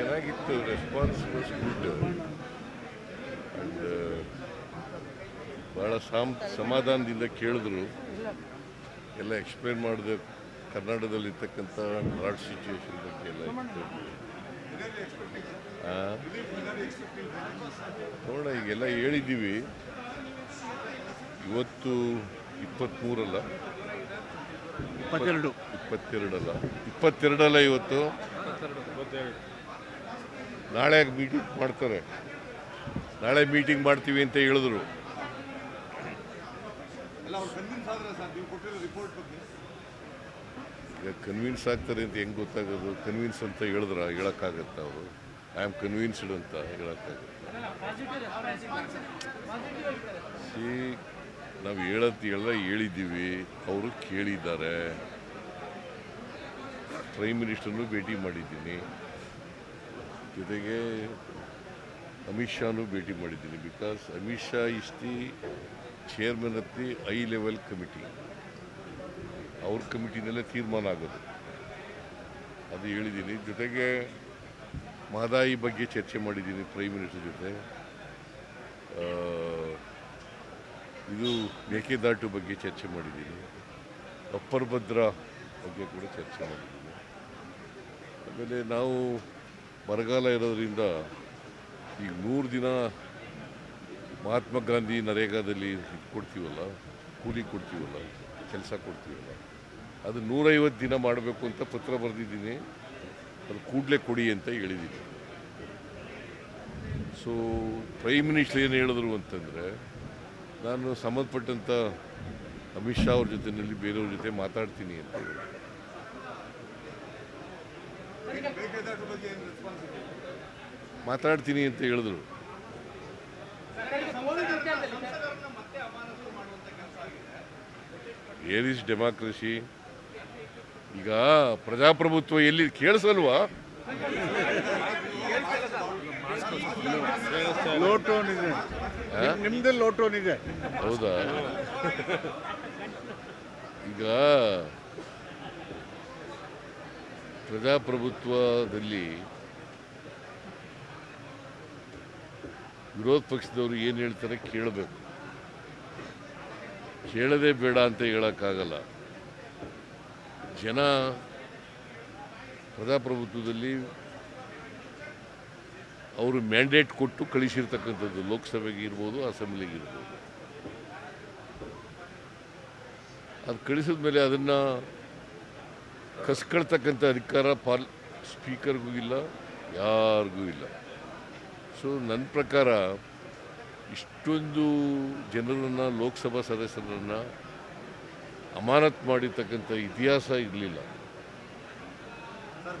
ಚೆನ್ನಾಗಿತ್ತು response was good and ಭಾಳ ಸಾಮ್ ಸಮಾಧಾನದಿಂದ ಕೇಳಿದ್ರು. ಎಲ್ಲ ಎಕ್ಸ್ಪ್ಲೇನ್ ಮಾಡಿದೆ ಕರ್ನಾಟಕದಲ್ಲಿರ್ತಕ್ಕಂಥ ರಾಡ್ ಸಿಚುವೇಶನ್ ಬಗ್ಗೆ ಎಲ್ಲ? ನೋಡೋಣ ಈಗೆಲ್ಲ ಹೇಳಿದ್ದೀವಿ. ಇವತ್ತು ಇಪ್ಪತ್ತ್ಮೂರಲ್ಲ ಇಪ್ಪತ್ತೆರಡು. ಇಪ್ಪತ್ತೆರಡಲ್ಲ? ಇಪ್ಪತ್ತೆರಡಲ್ಲ ಇವತ್ತು? ನಾಳೆ ಮೀಟಿಂಗ್ ಮಾಡ್ತಾರೆ. ನಾಳೆ ಮೀಟಿಂಗ್ ಮಾಡ್ತೀವಿ ಅಂತ ಹೇಳಿದ್ರು. ಈಗ ಕನ್ವಿನ್ಸ್ ಆಗ್ತಾರೆ ಅಂತ ಹೆಂಗೆ ಗೊತ್ತಾಗೋದು? ಕನ್ವಿನ್ಸ್ ಅಂತ ಹೇಳಿದ್ರ ಹೇಳೋಕ್ಕಾಗತ್ತೆ ಅವರು? ಐ ಆಮ್ ಕನ್ವಿನ್ಸ್ಡ್ ಅಂತ ಹೇಳೋಕ್ಕಾಗತ್ತೆ? ಸಿ ನಾವು ಹೇಳತ್ತಿ ಎಲ್ಲ ಹೇಳಿದ್ದೀವಿ. ಅವರು ಕೇಳಿದ್ದಾರೆ. ಪ್ರೈಮ್ ಮಿನಿಸ್ಟರ್ನು ಭೇಟಿ ಮಾಡಿದ್ದೀನಿ. ಜೊತೆಗೆ ಅಮಿತ್ ಶಾನು ಭೇಟಿ ಮಾಡಿದ್ದೀನಿ because Amit Shah is the chairman of the high level committee ಅವ್ರ ಕಮಿಟಿನಲ್ಲೇ ತೀರ್ಮಾನ ಆಗೋದು. ಅದು ಹೇಳಿದ್ದೀನಿ. ಜೊತೆಗೆ ಮಹದಾಯಿ ಬಗ್ಗೆ ಚರ್ಚೆ ಮಾಡಿದ್ದೀನಿ ಪ್ರೈಮ್ ಮಿನಿಸ್ಟರ್ ಜೊತೆ. ಇದು ಮೇಕೆದಾಟು ಬಗ್ಗೆ ಚರ್ಚೆ ಮಾಡಿದ್ದೀನಿ. ಅಪ್ಪರ್ ಭದ್ರಾ ಬಗ್ಗೆ ಕೂಡ ಚರ್ಚೆ ಮಾಡಿದ್ದೀನಿ. ಆಮೇಲೆ ನಾವು ಬರಗಾಲ ಇರೋದ್ರಿಂದ ಈಗ ನೂರು ದಿನ ಮಹಾತ್ಮ ಗಾಂಧಿ ನರೇಗಾದಲ್ಲಿ ಕೊಡ್ತೀವಲ್ಲ, ಕೂಲಿ ಕೊಡ್ತೀವಲ್ಲ, ಕೆಲಸ ಕೊಡ್ತೀವಲ್ಲ, ಅದು ನೂರೈವತ್ತು ದಿನ ಮಾಡಬೇಕು ಅಂತ ಪತ್ರ ಬರೆದಿದ್ದೀನಿ. ಅದು ಕೂಡಲೇ ಕೊಡಿ ಅಂತ ಹೇಳಿದ್ದೀನಿ. ಸೊ ಪ್ರೈಮ್ ಮಿನಿಸ್ಟರ್ ಏನು ಹೇಳಿದ್ರು ಅಂತಂದರೆ, ನಾನು ಸಂಬಂಧಪಟ್ಟಂಥ ಅಮಿತ್ ಶಾ ಅವ್ರ ಜೊತೆಯಲ್ಲಿ ಬೇರೆಯವ್ರ ಜೊತೆ ಮಾತಾಡ್ತೀನಿ ಅಂತ ಹೇಳಿದ್ರು. ಮಾತಾಡ್ತೀನಿ ಅಂತ ಹೇಳಿದ್ರು. ಏರ್ ಇಸ್ ಡೆಮಾಕ್ರಸಿ ಈಗ ಪ್ರಜಾಪ್ರಭುತ್ವ ಎಲ್ಲಿ ಕೇಳಿಸಲ್ವಾ? ನಿಮ್ದೇ ಲೋ ಟೋನ್ ಇದೆ. ಹೌದಾ? ಈಗ ಪ್ರಜಾಪ್ರಭುತ್ವದಲ್ಲಿ ವಿರೋಧ ಪಕ್ಷದವರು ಏನು ಹೇಳ್ತಾರೆ ಕೇಳಬೇಕು. ಕೇಳದೆ ಬೇಡ ಅಂತ ಹೇಳೋಕ್ಕಾಗಲ್ಲ. ಜನ ಪ್ರಜಾಪ್ರಭುತ್ವದಲ್ಲಿ ಅವರು ಮ್ಯಾಂಡೇಟ್ ಕೊಟ್ಟು ಕಳಿಸಿರ್ತಕ್ಕಂಥದ್ದು ಲೋಕಸಭೆಗೆ ಇರ್ಬೋದು, ಅಸೆಂಬ್ಲಿಗೆ ಇರ್ಬೋದು. ಅದು ಕಳಿಸಿದ ಮೇಲೆ ಅದನ್ನು ಕಸ್ಕೊಳ್ತಕ್ಕಂಥ ಅಧಿಕಾರ ಪಾಲ್, ಸ್ಪೀಕರ್ಗೂ ಇಲ್ಲ, ಯಾರಿಗೂ ಇಲ್ಲ. ಸೊ ನನ್ನ ಪ್ರಕಾರ ಇಷ್ಟೊಂದು ಜನರನ್ನು, ಲೋಕಸಭಾ ಸದಸ್ಯರನ್ನು ಅಮಾನತ್ ಮಾಡಿರ್ತಕ್ಕಂಥ ಇತಿಹಾಸ ಇರಲಿಲ್ಲ.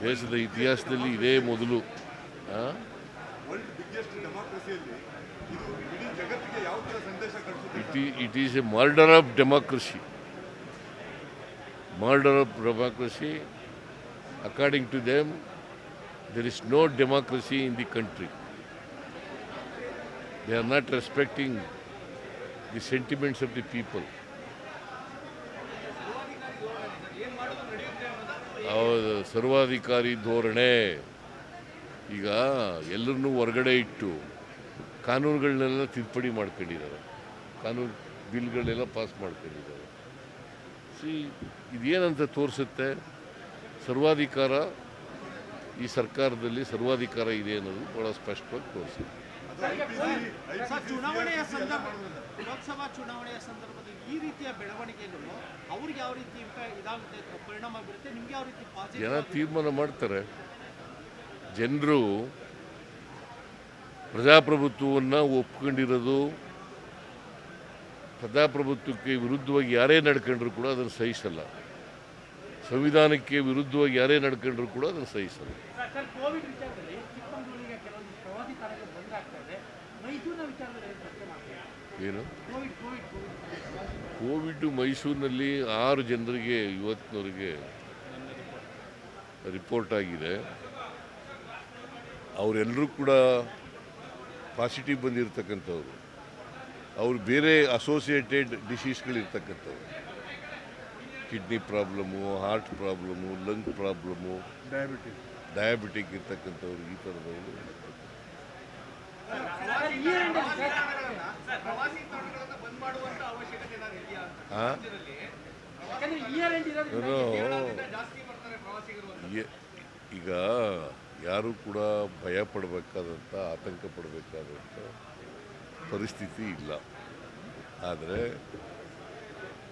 ದೇಶದ ಇತಿಹಾಸದಲ್ಲಿ ಇದೇ ಮೊದಲು it is a murder of ಇಡೀ murder of democracy. According to them, there is no democracy in the country. They are not respecting the sentiments of the people. ಹೌದು ಸರ್ವಾಧಿಕಾರಿ ಧೋರಣೆ ಈಗ ಎಲ್ಲರನ್ನೂ ಹೊರಗಡೆ ಇಟ್ಟು ಕಾನೂನುಗಳನ್ನೆಲ್ಲ ತಿದ್ದುಪಡಿ ಮಾಡ್ಕೊಂಡಿದ್ದಾರೆ ಕಾನೂನು ಬಿಲ್ಗಳನ್ನೆಲ್ಲ ಪಾಸ್ ಮಾಡ್ಕೊಂಡಿದ್ದಾರೆ ಸಿ ಇದೇನಂತ ತೋರಿಸುತ್ತೆ? ಸರ್ವಾಧಿಕಾರ ಈ ಸರ್ಕಾರದಲ್ಲಿ ಸರ್ವಾಧಿಕಾರ ಇದೆ ಅನ್ನೋದು ಭಾಳ ಸ್ಪಷ್ಟವಾಗಿ ತೋರಿಸುತ್ತೆ. ಚುನಾವಣೆಯ ಸಂದರ್ಭ ಲೋಕಸಭಾ ಚುನಾವಣೆಯ ಸಂದರ್ಭದಲ್ಲಿ ಈ ರೀತಿಯ ಬೆಳವಣಿಗೆಗಳು ಅವ್ರಿಗೆ ಯಾವ ರೀತಿ ಇದಾಗುತ್ತೆ ಪರಿಣಾಮ ಬೀರುತ್ತೆ? ನಿಮ್ಗೆ ಯಾವ ರೀತಿ ಜನ ತೀರ್ಮಾನ ಮಾಡ್ತಾರೆ. ಜನರು ಪ್ರಜಾಪ್ರಭುತ್ವವನ್ನು ಒಪ್ಕೊಂಡಿರೋದು ಪ್ರಜಾಪ್ರಭುತ್ವಕ್ಕೆ ವಿರುದ್ಧವಾಗಿ ಯಾರೇ ನಡ್ಕೊಂಡ್ರು ಕೂಡ ಅದನ್ನು ಸಹಿಸಲ್ಲ. ಸಂವಿಧಾನಕ್ಕೆ ವಿರುದ್ಧವಾಗಿ ಯಾರೇ ನಡ್ಕೊಂಡ್ರು ಕೂಡ ಅದನ್ನು ಸಹಿಸಲ್ಲ. ಏನು ಕೋವಿಡ್ ಮೈಸೂರಿನಲ್ಲಿ ಆರು ಜನರಿಗೆ ಇವತ್ತಿನವರಿಗೆ ರಿಪೋರ್ಟ್ ಆಗಿದೆ. ಅವರೆಲ್ಲರೂ ಕೂಡ ಪಾಸಿಟಿವ್ ಬಂದಿರತಕ್ಕಂಥವ್ರು. ಅವ್ರು ಬೇರೆ associated ಡಿಸೀಸ್ಗಳಿರ್ತಕ್ಕಂಥವ್ರು kidney problem heart problem lung problem diabetes diabetic ಇರ್ತಕ್ಕಂಥವ್ರು ಈ ಥರದವರು ಈಗ ಯಾರು ಕೂಡ ಭಯ ಪಡಬೇಕಾದಂಥ ಆತಂಕ ಪಡಬೇಕಾದಂಥ ಪರಿಸ್ಥಿತಿ ಇಲ್ಲ. ಆದರೆ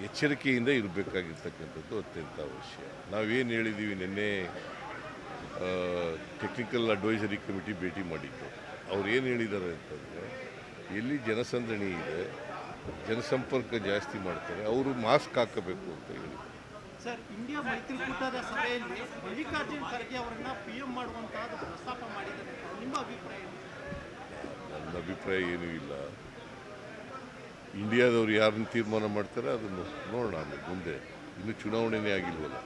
ಎಚ್ಚರಿಕೆಯಿಂದ ಇರಬೇಕಾಗಿರ್ತಕ್ಕಂಥದ್ದು ಅತ್ಯಂತ ಅವಶ್ಯ. ನಾವೇನು ಹೇಳಿದ್ದೀವಿ ನಿನ್ನೆ ಟೆಕ್ನಿಕಲ್ ಅಡ್ವೈಸರಿ ಕಮಿಟಿ ಭೇಟಿ ಮಾಡಿದ್ದು. ಅವ್ರು ಏನು ಹೇಳಿದ್ದಾರೆ ಅಂತಂದರೆ, ಎಲ್ಲಿ ಜನಸಂದಣಿ ಇದೆ, ಜನಸಂಪರ್ಕ ಜಾಸ್ತಿ ಮಾಡ್ತಾರೆ, ಅವರು ಮಾಸ್ಕ್ ಹಾಕಬೇಕು ಅಂತ ಹೇಳಿದ್ದಾರೆ ಸರ್ ಇಂಡಿಯಾ ಮೈತ್ರಿಕೂಟದ ಸಭೆಯಲ್ಲಿ ಮಲ್ಲಿಕಾರ್ಜುನ್ ಖರ್ಗೆ ಅವರನ್ನ ಪಿ ಎಂ ಮಾಡುವಂತಹ ಪ್ರಸ್ತಾಪ ಮಾಡಿದ್ದಾರೆ ನಿಮ್ಮ ಅಭಿಪ್ರಾಯ? ನನ್ನ ಅಭಿಪ್ರಾಯ ಏನೂ ಇಲ್ಲ. ಇಂಡಿಯಾದವ್ರು ಯಾರನ್ನ ತೀರ್ಮಾನ ಮಾಡ್ತಾರೆ ಅದನ್ನು ನೋಡೋಣ ಆಮೇಲೆ ಮುಂದೆ. ಇನ್ನು ಚುನಾವಣೆನೇ ಆಗಿಲ್ವಲ್ಲ?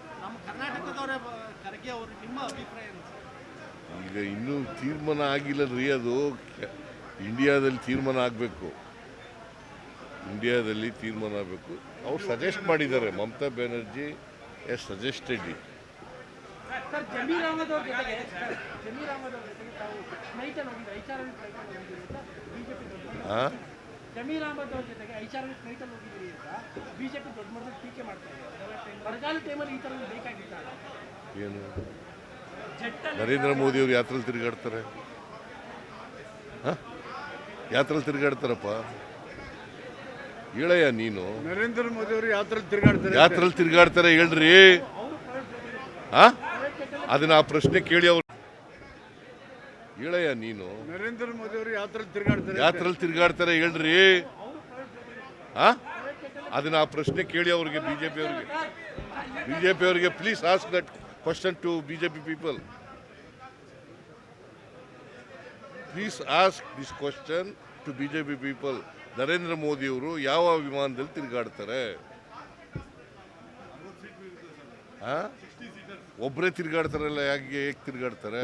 ಈಗ ಇನ್ನೂ ತೀರ್ಮಾನ ಆಗಿಲ್ಲ ರೀ ಅದು ಇಂಡಿಯಾದಲ್ಲಿ ತೀರ್ಮಾನ ಆಗಬೇಕು. ಇಂಡಿಯಾದಲ್ಲಿ ತೀರ್ಮಾನ ಆಗಬೇಕು. ಅವ್ರು ಸಜೆಸ್ಟ್ ಮಾಡಿದ್ದಾರೆ. Mamata Banerjee yes suggested it sir Zameer Ahmed ಅವ್ರ ಜೊತೆಗೆ ಜಮೀರ್ ಅಹಮದ್ ಅವ್ರ ಜೊತೆಗೆ ತಾವು ಫ್ಲೈಟಲ್ಲಿ ಹೋಗಿದ್ದು ಐಚಾರಲ್ಲಿ ಫ್ಲೈಟಲ್ಲಿ ಹೋಗಿದ್ದೀರಿ ಅಂತ ಬಿಜೆಪಿ ಜಮೀರ್ ಅಹಮದ್ ಅವ್ರ ಜೊತೆಗೆ ಐಚಾರಲ್ಲಿ ಸ್ನೇಹಿತನ ಹೋಗಿದ್ರಿ ಅಂತ ಬಿಜೆಪಿ ದೊಡ್ಡ ಮಟ್ಟದಲ್ಲಿ ಟೀಕೆ ಮಾಡ್ತಾ ಇದೆ ಬರಗಾಲ ಟೈಮಲ್ಲಿ ಈ ಥರ ಬೇಕಾಗಿತ್ತ? ಏನು? ಜೆಟ್ಟಲ್ಲಿ ನರೇಂದ್ರ ಮೋದಿ ಅವ್ರು ಯಾತ್ರೆಲಿ ತಿರುಗಾಡ್ತಾರೆ? ಹಾಂ? ಯಾತ್ರಲ್ಲಿ ತಿರುಗಾಡ್ತಾರಪ್ಪ? ಹೇಳಯ್ಯ ನೀನು. ನರೇಂದ್ರ ಮೋದಿ ಅವರು ಯಾತ್ರೆ ತಿರುಗಾಡ್ತಾರೆ ಯಾತ್ರೆಲಿ ತಿರುಗಾಡ್ತಾರೆ ಹೇಳ್ರಿ. ಹಾ? ಅದನ್ನ ಆ ಪ್ರಶ್ನೆ ಕೇಳಿ ಅವರು. ಹೇಳಯ್ಯ ನೀನು? ನರೇಂದ್ರ ಮೋದಿ ಅವರು ಯಾತ್ರೆ ತಿರುಗಾಡ್ತಾರೆ ಯಾತ್ರಲ್ಲಿ ತಿರುಗಾಡ್ತಾರೆ ಹೇಳ್ರಿ. ಹಾ ಅದನ್ನ ಆ ಪ್ರಶ್ನೆ ಕೇಳಿ ಅವ್ರಿಗೆ ಬಿಜೆಪಿ ಅವ್ರಿಗೆ. ಬಿಜೆಪಿ ಅವರಿಗೆ please ask that question to BJP people please ask this question to BJP people Narendra Modi ಅವರು ಯಾವ ವಿಮಾನದಲ್ಲಿ ತಿರುಗಾಡ್ತಾರೆ? ಹಾ ಒಬ್ಬರೇ ತಿರುಗಾಡ್ತಾರಲ್ಲ ಯಾಕೆ ಹೇಗೆ ತಿರುಗಾಡ್ತಾರೆ?